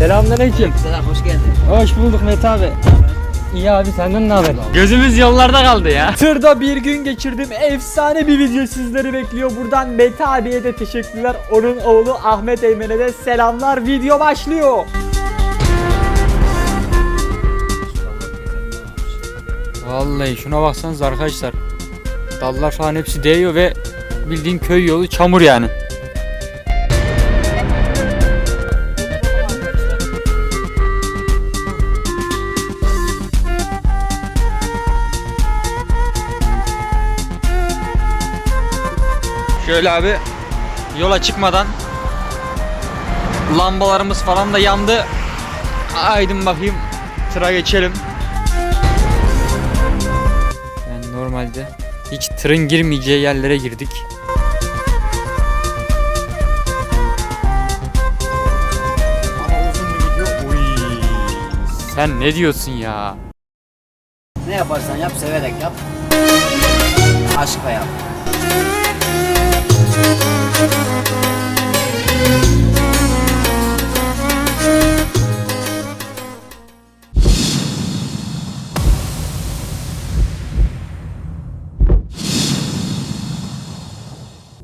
Selamünaleyküm. Selam hoş geldin. Hoş bulduk Mete abi. İyi abi senden ne haber? Gözümüz yollarda kaldı ya. Tırda bir gün geçirdim. Efsane bir video sizleri bekliyor. Buradan Mete abiye de teşekkürler. Onun oğlu Ahmet Eymen'e de selamlar. Video başlıyor. Vallahi şuna baksanız arkadaşlar. Dallar falan hepsi değiyor ve bildiğin köy yolu çamur yani. Şöyle abi yola çıkmadan lambalarımız falan da yandı. Aydın bakayım tıra geçelim. Yani normalde hiç tırın girmeyeceği yerlere girdik. Sen ne diyorsun ya? Ne yaparsan yap severek yap. Aşkla yap.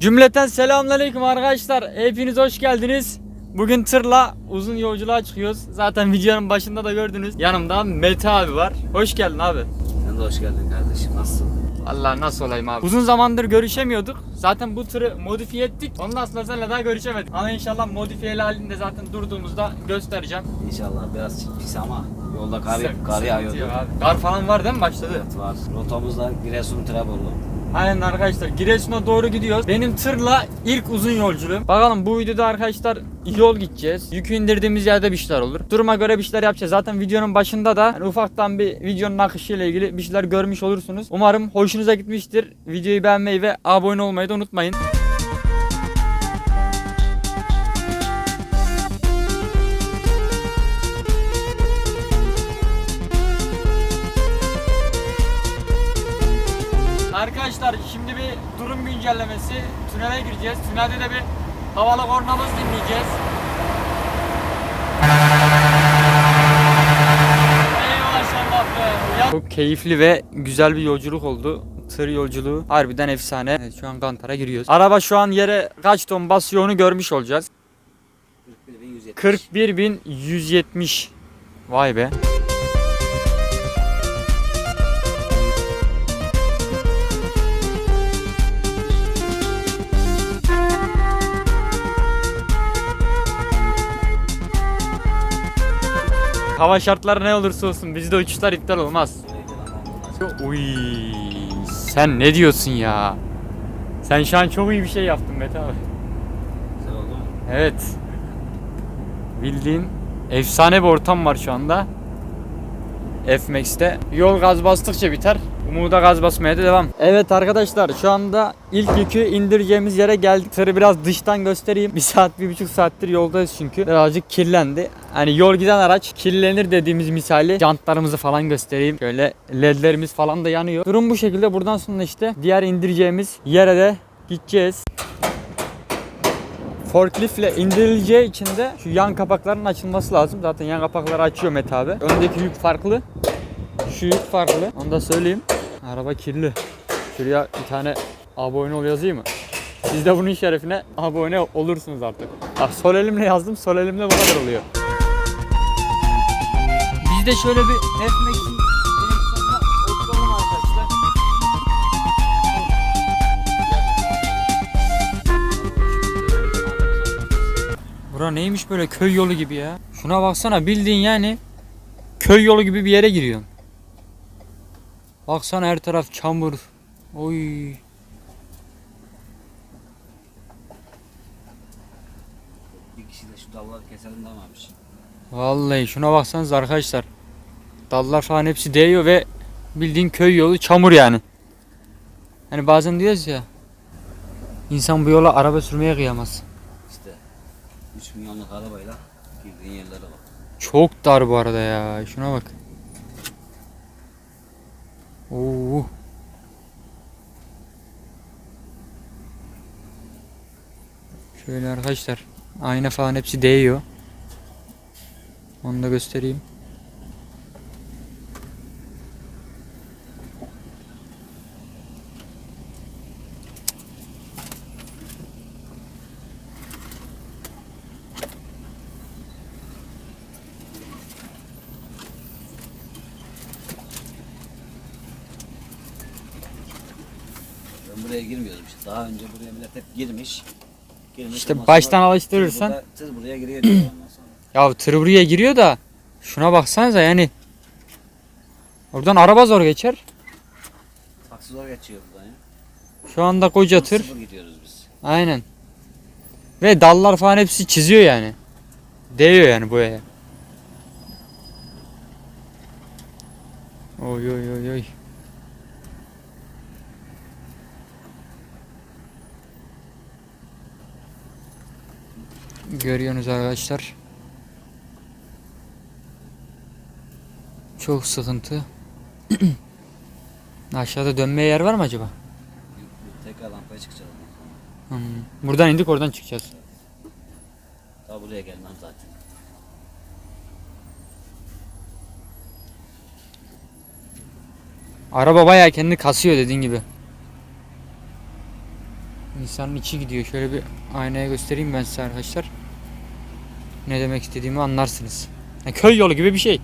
Cümleten selamünaleyküm arkadaşlar. Hepiniz hoş geldiniz. Bugün tırla uzun yolculuğa çıkıyoruz. Zaten videonun başında da gördünüz. Yanımda Mete abi var. Hoş geldin abi. Sen de hoş geldin kardeşim. Nasılsın? Allah nasıl olayım abi. Uzun zamandır görüşemiyorduk. Zaten bu tırı modifiye ettik. Ondan sonra seninle daha görüşemedik. Ama inşallah modifiyeli halinde zaten durduğumuzda göstereceğim. İnşallah biraz pis ama yolda kar, kar yağıyordu. Kar falan var değil mi başladı? Evet var. Rotamızda Giresun Trebolu. Aynen arkadaşlar Giresun'a doğru gidiyoruz. Benim tırla ilk uzun yolculuğum. Bakalım bu videoda arkadaşlar yol gideceğiz. Yükü indirdiğimiz yerde bir şeyler olur. Duruma göre bir şeyler yapacağız. Zaten videonun başında da hani ufaktan bir videonun akışıyla ilgili bir şeyler görmüş olursunuz. Umarım hoşunuza gitmiştir. Videoyu beğenmeyi ve abone olmayı da unutmayın. Şimdi bir durum güncellemesi. Tünele gireceğiz. Tünelde de bir havalı kornamız dinleyeceğiz. Çok keyifli ve güzel bir yolculuk oldu. Tır yolculuğu harbiden efsane. Evet, şu an Kantar'a giriyoruz. Araba şu an yere kaç ton basıyor onu görmüş olacağız. 41.170. 41.170. Vay be. Hava şartları ne olursa olsun bizde uçuşlar iptal olmaz. Uy, sen ne diyorsun ya? Sen şu an çok iyi bir şey yaptın Mete abi. Güzel oldu mu? Evet. Bildiğin efsane bir ortam var şu anda. F-Max'te. Yol gaz bastıkça biter. Umuda gaz basmaya da devam. Evet arkadaşlar şu anda ilk yükü indireceğimiz yere geldik. Tırı biraz dıştan göstereyim. Bir saat, bir buçuk saattir yoldayız çünkü. Birazcık kirlendi. Hani yol giden araç kirlenir dediğimiz misali. Jantlarımızı falan göstereyim. Şöyle ledlerimiz falan da yanıyor. Durum bu şekilde. Buradan sonra işte diğer indireceğimiz yere de gideceğiz. Forkliftle indirileceği için de şu yan kapakların açılması lazım. Zaten yan kapakları açıyor Mete abi. Öndeki yük farklı. Şu yük farklı. Onu da söyleyeyim. Araba kirli. Şuraya bir tane abone ol yazayım mı? Siz de bunun şerefine abone olursunuz artık. Bak sol elimle yazdım. Sol elimle bu kadar oluyor. Biz de şöyle bir oturalım arkadaşlar. Bura neymiş böyle köy yolu gibi ya. Şuna baksana bildiğin yani köy yolu gibi bir yere giriyorsun. Baksana her taraf çamur. Oy. Bir kişi de şu dalları keselim dememiş. Vallahi şuna baksanız arkadaşlar. Dallar falan hepsi değiyor ve bildiğin köy yolu çamur yani. Hani bazen diyoruz ya. İnsan bu yola araba sürmeye kıyamaz. İşte 3 milyonluk arabayla girdiğin yerlere bak. Çok dar bu arada ya. Şuna bak. Oo. Şöyle arkadaşlar. Ayna falan hepsi değiyor. Onu da göstereyim. Ben buraya girmiyordum işte. Daha önce buraya millet hep girmiş. girmiş İşte ondan sonra baştan tır alıştırırsan- burada- Tır buraya giriyor diyor ondan sonra. Ya tır buraya giriyor da şuna baksanıza yani. Oradan araba zor geçer. Taksi zor geçiyor buradan ya. Şu anda koca tır. Sıfır gidiyoruz biz. Aynen. Ve dallar falan hepsi çiziyor yani. Değiyor yani boyaya. Oy oy oy oy. Görüyorsunuz arkadaşlar. Çok sıkıntı. Aşağıda dönmeye yer var mı acaba? Tekrar lampaya çıkacağız. Hmm. Buradan indik oradan çıkacağız. Daha buraya gelmem zaten. Araba bayağı kendini kasıyor dediğin gibi. İnsanın içi gidiyor. Şöyle bir aynaya göstereyim ben size arkadaşlar. Ne demek istediğimi anlarsınız. Ya köy yolu gibi bir şey.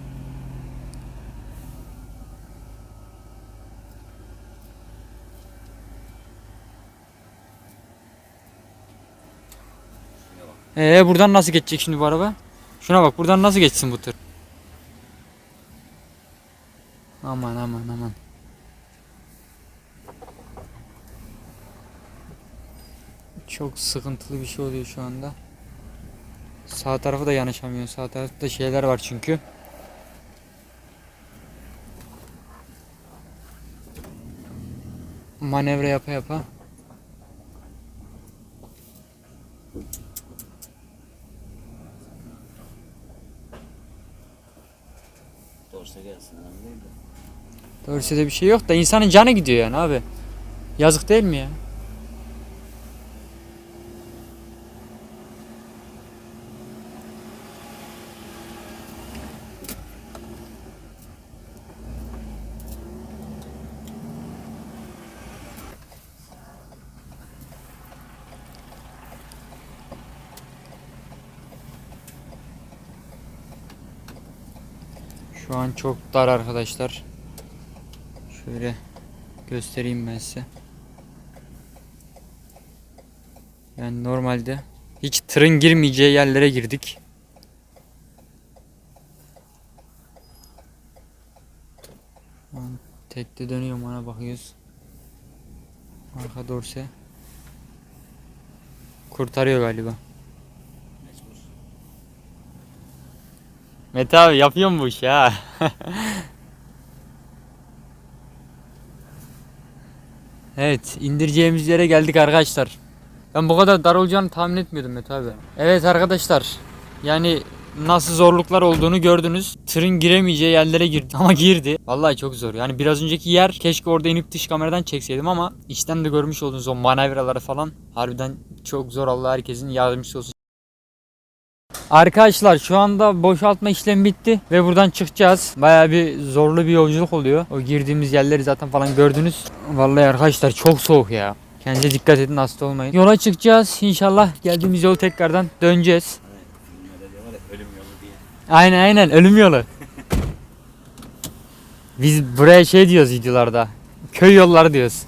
Ee buradan nasıl geçecek şimdi bu araba? Şuna bak buradan nasıl geçsin bu tır? Aman aman aman. Çok sıkıntılı bir şey oluyor şu anda. Sağ tarafa da yanaşamıyor. Sağ tarafta şeyler var çünkü. Manevra yapa yapa. Doğrusu gelsin. Önemli değil de. Bir şey yok da insanın canı gidiyor yani abi. Yazık değil mi ya? Şu an çok dar arkadaşlar. Şöyle göstereyim ben size. Yani normalde hiç tırın girmeyeceği yerlere girdik. Tekte dönüyorum ona bakıyoruz. Arka dorse. Kurtarıyor galiba. Mete abi yapıyor mu bu işi ha? evet indireceğimiz yere geldik arkadaşlar. Ben bu kadar dar olacağını tahmin etmiyordum Mete abi. Evet arkadaşlar yani nasıl zorluklar olduğunu gördünüz. Tırın giremeyeceği yerlere girdi ama girdi. Vallahi çok zor. Yani biraz önceki yer keşke orada inip dış kameradan çekseydim ama içten de görmüş olduğunuz o manevraları falan harbiden çok zor. Allah herkesin yardımcısı olsun. Arkadaşlar şu anda boşaltma işlemi bitti ve buradan çıkacağız. Baya bir zorlu bir yolculuk oluyor. O girdiğimiz yerleri zaten falan gördünüz. Vallahi arkadaşlar çok soğuk ya. Kendinize dikkat edin hasta olmayın. Yola çıkacağız. İnşallah geldiğimiz yolu tekrardan döneceğiz. Aynen aynen ölüm yolu. Biz buraya şey diyoruz videolarda. Köy yolları diyoruz.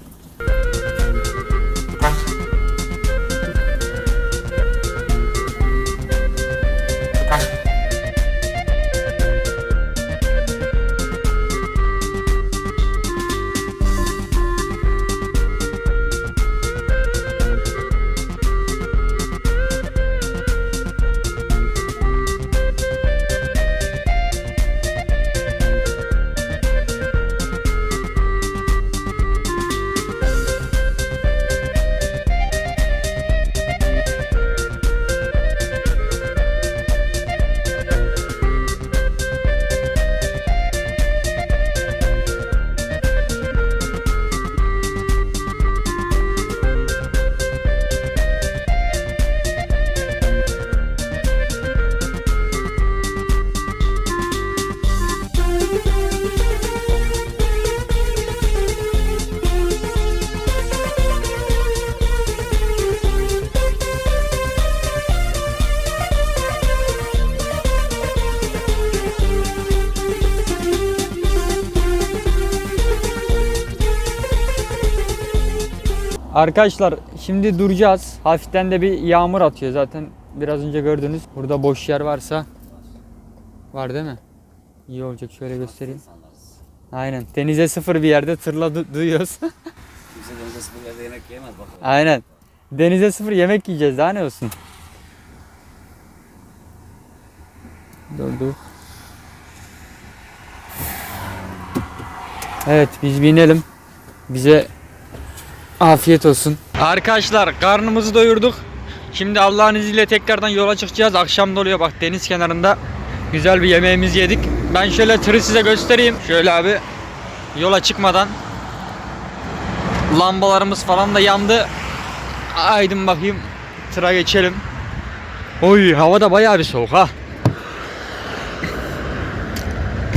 Arkadaşlar şimdi duracağız. Hafiften de bir yağmur atıyor zaten. Biraz önce gördünüz. Burada boş yer varsa var değil mi? İyi olacak şöyle göstereyim. Aynen. Denize sıfır bir yerde tırla du- duyuyoruz. Kimse denize sıfır yerde yemek yiyemez bakalım. Aynen. Denize sıfır yemek yiyeceğiz daha ne olsun. Durdu. Evet biz binelim. Bize afiyet olsun. Arkadaşlar karnımızı doyurduk. Şimdi Allah'ın izniyle tekrardan yola çıkacağız. Akşam doluyor bak deniz kenarında. Güzel bir yemeğimizi yedik. Ben şöyle tırı size göstereyim. Şöyle abi yola çıkmadan lambalarımız falan da yandı. Aydın bakayım. Tıra geçelim. Oy hava da bayağı bir soğuk ha.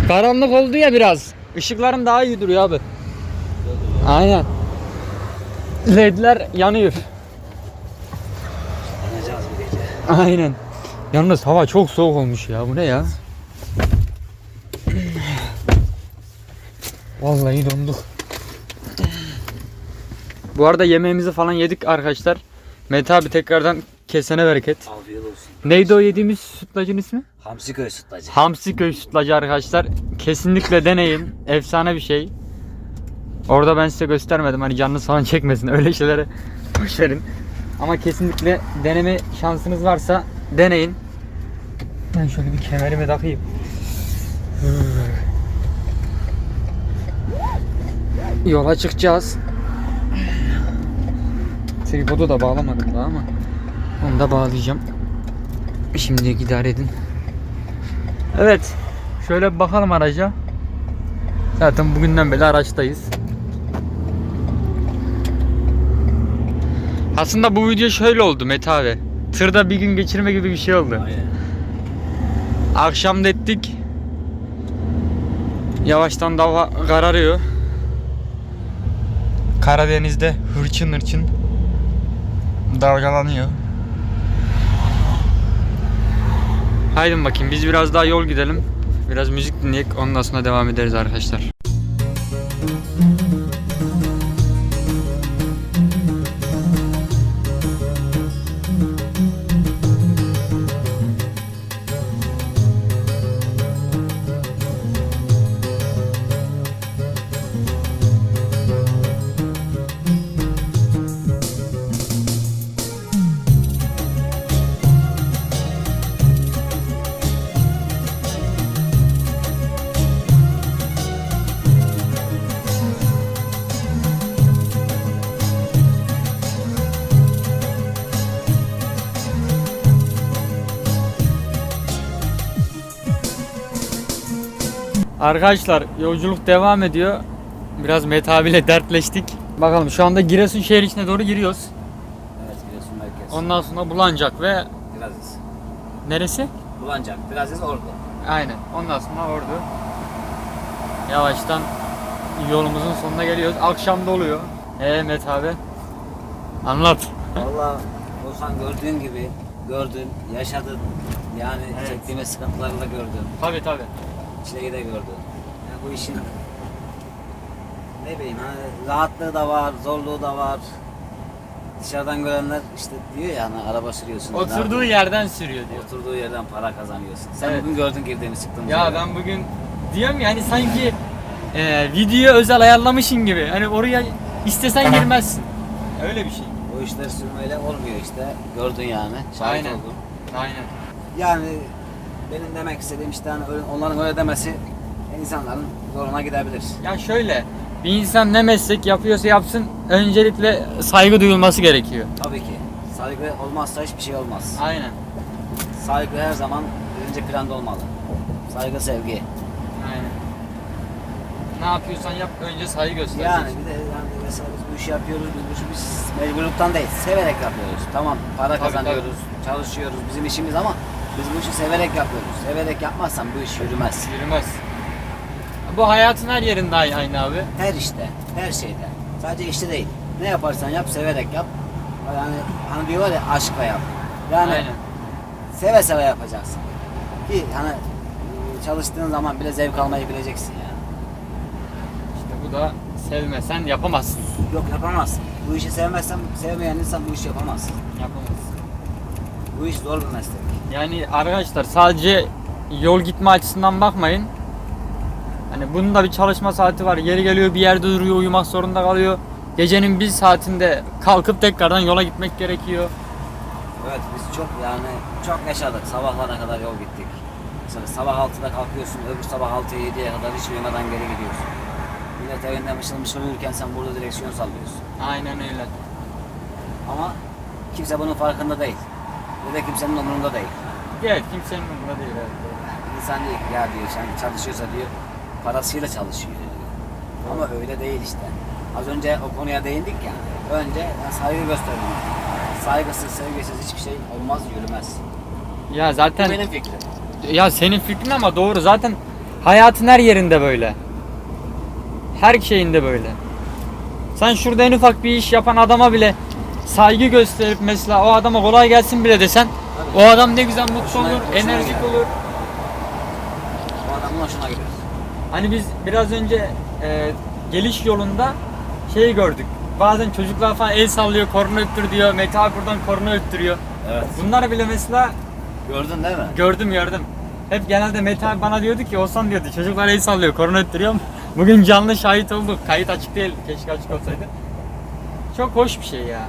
Karanlık oldu ya biraz. Işıklarım daha iyi duruyor abi. Aynen. Ledler yanıyor. Yanacağız bu gece. Aynen. Yalnız hava çok soğuk olmuş ya. Bu ne ya? Vallahi donduk. Bu arada yemeğimizi falan yedik arkadaşlar. Mete abi tekrardan kesene bereket. Afiyet olsun. Neydi o yediğimiz sütlacın ismi? Hamsi köy sütlacı. Hamsi köy sütlacı arkadaşlar. Kesinlikle deneyin. Efsane bir şey. Orada ben size göstermedim hani canınız falan çekmesin öyle şeylere boş verin. Ama kesinlikle deneme şansınız varsa deneyin. Ben şöyle bir kemerimi takayım. Yola çıkacağız. Tripodu da bağlamadım daha ama onu da bağlayacağım. Şimdi idare edin. Evet. Şöyle bakalım araca. Zaten bugünden beri araçtayız. Aslında bu video şöyle oldu Mete abi. Tırda bir gün geçirme gibi bir şey oldu. Aynen. Akşam da ettik. Yavaştan da hava kararıyor. Karadeniz'de hırçın hırçın dalgalanıyor. Haydi bakayım biz biraz daha yol gidelim. Biraz müzik dinleyek ondan sonra devam ederiz arkadaşlar. Arkadaşlar yolculuk devam ediyor. Biraz Mete abiyle dertleştik. Bakalım şu anda Giresun şehir içine doğru giriyoruz. Evet Giresun merkez. Ondan sonra Bulancak ve Birazız. neresi? Bulancak. Birazız orada. Aynen. Ondan sonra Ordu. Yavaştan yolumuzun sonuna geliyoruz. Akşam da oluyor. Ee Mete abi. Anlat. Valla Oğuzhan gördüğün gibi gördün, yaşadın. Yani Evet. çektiğimiz sıkıntıları da gördün. Tabi tabi. Şeyi de gördün. Yani bu işin ne bileyim hani rahatlığı da var, zorluğu da var. Dışarıdan görenler işte diyor ya hani araba sürüyorsun. Oturduğu yapıyorsun? yerden sürüyor diyor. Oturduğu yerden para kazanıyorsun. Sen Evet. bugün gördün girdiğimiz çıktığımız Ya ben bugün diyorum ya hani sanki e, videoya özel ayarlamışın gibi. Hani oraya istesen girmezsin. Öyle bir şey. O işler sürmeyle olmuyor işte. Gördün yani. Şahit Aynen. oldun. Aynen. Yani benim demek istediğim işte hani öyle- onların öyle demesi insanların zoruna gidebilir. Ya şöyle bir insan ne meslek yapıyorsa yapsın öncelikle saygı duyulması gerekiyor. Tabii ki. Saygı olmazsa hiçbir şey olmaz. Aynen. Saygı her zaman birinci planda olmalı. Saygı sevgi. Aynen. Ne yapıyorsan yap önce saygı göster. Yani bir de yani mesela biz bu işi yapıyoruz, biz bu işi biz mecburluktan değil, severek yapıyoruz. Tamam para Tabii, kazanıyoruz, çalışıyoruz, bizim işimiz ama biz bu işi severek yapıyoruz. Severek yapmazsan bu iş yürümez. Yürümez. Bu hayatın her yerinde ay- aynı abi. Her işte, her şeyde. Sadece işte değil. Ne yaparsan yap, severek yap. Yani hani diyorlar ya aşkla yap. Yani Aynen. seve seve yapacaksın. Ki hani e, çalıştığın zaman bile zevk almayı bileceksin yani. İşte bu da Sevmesen yapamazsın. Yok yapamazsın. Bu işi sevmezsen sevmeyen insan bu işi yapamaz. Yapamazsın. Bu iş zor bir meslek. Yani arkadaşlar sadece yol gitme açısından bakmayın. Hani bunun da bir çalışma saati var. Yeri geliyor bir yerde duruyor, uyumak zorunda kalıyor. Gecenin bir saatinde kalkıp tekrardan yola gitmek gerekiyor. Evet biz çok yani çok yaşadık. Sabahlara kadar yol gittik. Mesela sabah 6'da kalkıyorsun, öbür sabah 6'ya 7'ye kadar hiç uyumadan geri gidiyorsun. Millet evinde mışıl mışıl uyurken sen burada direksiyon sallıyorsun. Aynen öyle. Ama kimse bunun farkında değil. Ve de kimsenin umurunda değil. Evet kimsenin umurunda değil. Evet. İnsan diyor ki, ya diyor sen çalışıyorsa diyor parasıyla çalışıyor diyor. Ama öyle değil işte. Az önce o konuya değindik ya. Önce yani saygı göstermek. Saygısız, sevgisiz hiçbir şey olmaz, yürümez. Ya Bu zaten benim fikrim. ya senin fikrin ama doğru. Zaten hayatın her yerinde böyle. Her şeyinde böyle. Sen şurada en ufak bir iş yapan adama bile saygı gösterip mesela o adama kolay gelsin bile desen o adam ne güzel mutlu Hoşuna- olur, hoşuna enerjik gider. olur. O adamın hoşuna gidiyor. Hani biz biraz önce e, geliş yolunda şeyi gördük. Bazen çocuklar falan el sallıyor, korna öttür diyor. Mete abi buradan korna öttürüyor. Evet. Bunlar bile mesela Gördün değil mi? gördüm gördüm. Hep genelde Mete abi bana diyordu ki Olsan diyordu çocuklar el sallıyor, korna öttürüyor. Bugün canlı şahit olduk. Kayıt açık değil. Keşke açık olsaydı. Çok hoş bir şey ya.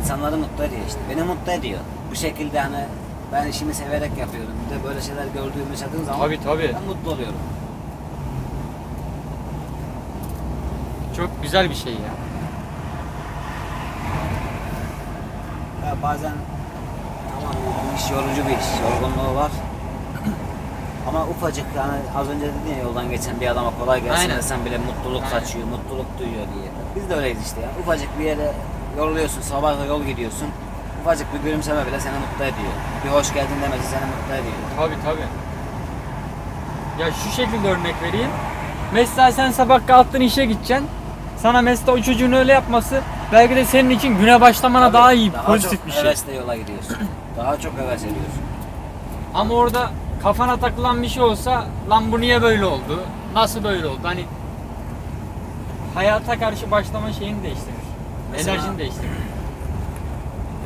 İnsanları mutlu ediyor işte. Beni mutlu ediyor. Bu şekilde hani ben işimi severek yapıyorum. Bir de böyle şeyler gördüğüm, yaşadığım zaman Tabii, tabii. ben mutlu oluyorum. Çok güzel bir şey ya. Ya bazen tamam bu iş yorucu bir iş, yorgunluğu var. Ama ufacık yani az önce dedin ya yoldan geçen bir adama kolay gelsin Aynen. desen bile mutluluk Aynen. saçıyor, mutluluk duyuyor diye. Biz de öyleyiz işte ya. Ufacık bir yere yoruluyorsun, sabah da yol gidiyorsun. Ufacık bir gülümseme bile seni mutlu ediyor. Bir hoş geldin demesi seni mutlu ediyor. Tabii tabii. Ya şu şekilde örnek vereyim. Mesela sen sabah kalktın işe gideceksin. Sana mesela o çocuğun öyle yapması belki de senin için güne başlamana Tabii, daha iyi, daha pozitif çok bir şey. hevesle yola gidiyorsun. daha çok heves ediyorsun. Ama orada kafana takılan bir şey olsa lan bu niye böyle oldu? Nasıl böyle oldu? Hani hayata karşı başlama şeyini değiştirir. Mesela- Enerjini değiştirir.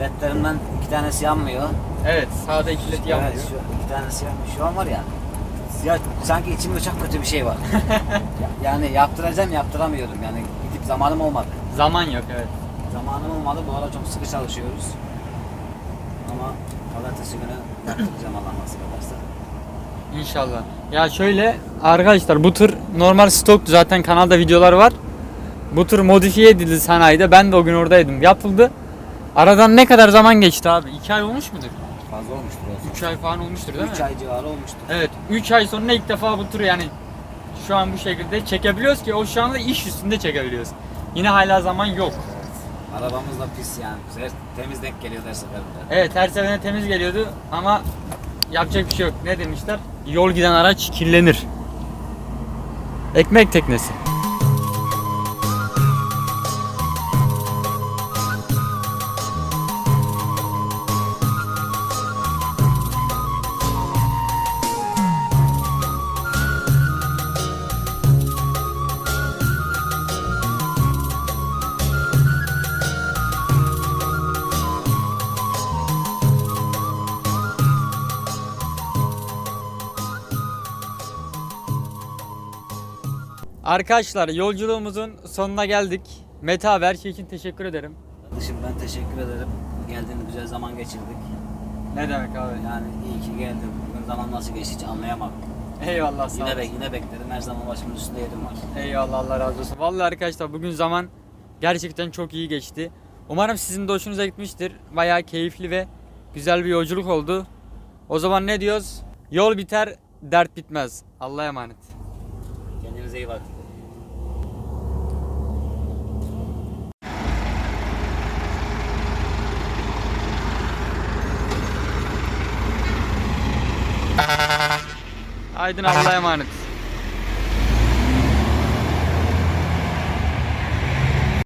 Ledlerimden iki tanesi yanmıyor. Evet, sağda iki led yanmıyor. Evet, şu iki tanesi yanmıyor. Şu an var ya, ya sanki içimde çok kötü bir şey var. Ya- yani yaptıracağım yaptıramıyorum yani gidip zamanım olmadı. Zaman yok evet. Zamanım olmadı bu ara çok sıkı çalışıyoruz. Ama pazartesi günü yaptıracağım Allah nasip ederse. İnşallah. Ya şöyle arkadaşlar bu tır normal stoktu zaten kanalda videolar var. Bu tır modifiye edildi sanayide. Ben de o gün oradaydım. Yapıldı. Aradan ne kadar zaman geçti abi? 2 ay olmuş mudur? Fazla olmuştur olsun. 3 ay falan olmuştur değil 3 mi? ay civarı olmuştur. Evet 3 ay sonra ilk defa bu turu yani şu an bu şekilde çekebiliyoruz ki o şu anda iş üstünde çekebiliyoruz. Yine hala zaman yok. Arabamız da pis yani. Her- Temiz denk geliyor her seferinde. Evet her seferinde temiz geliyordu ama yapacak bir şey yok. Ne demişler? Yol giden araç kirlenir. Ekmek teknesi. Arkadaşlar yolculuğumuzun sonuna geldik. Mete abi her şey için teşekkür ederim. Kardeşim ben teşekkür ederim. Geldiğin güzel zaman geçirdik. Ne demek abi? Yani iyi ki geldin. Bugün zaman nasıl geçti hiç anlayamadım. Eyvallah sağ Yine, bek yine bekledim. Her zaman başımın üstünde yerim var. Eyvallah Allah razı olsun. Vallahi arkadaşlar bugün zaman gerçekten çok iyi geçti. Umarım sizin de hoşunuza gitmiştir. Bayağı keyifli ve güzel bir yolculuk oldu. O zaman ne diyoruz? Yol biter, dert bitmez. Allah'a emanet. Kendinize iyi bakın. Aydın Allah'a emanet.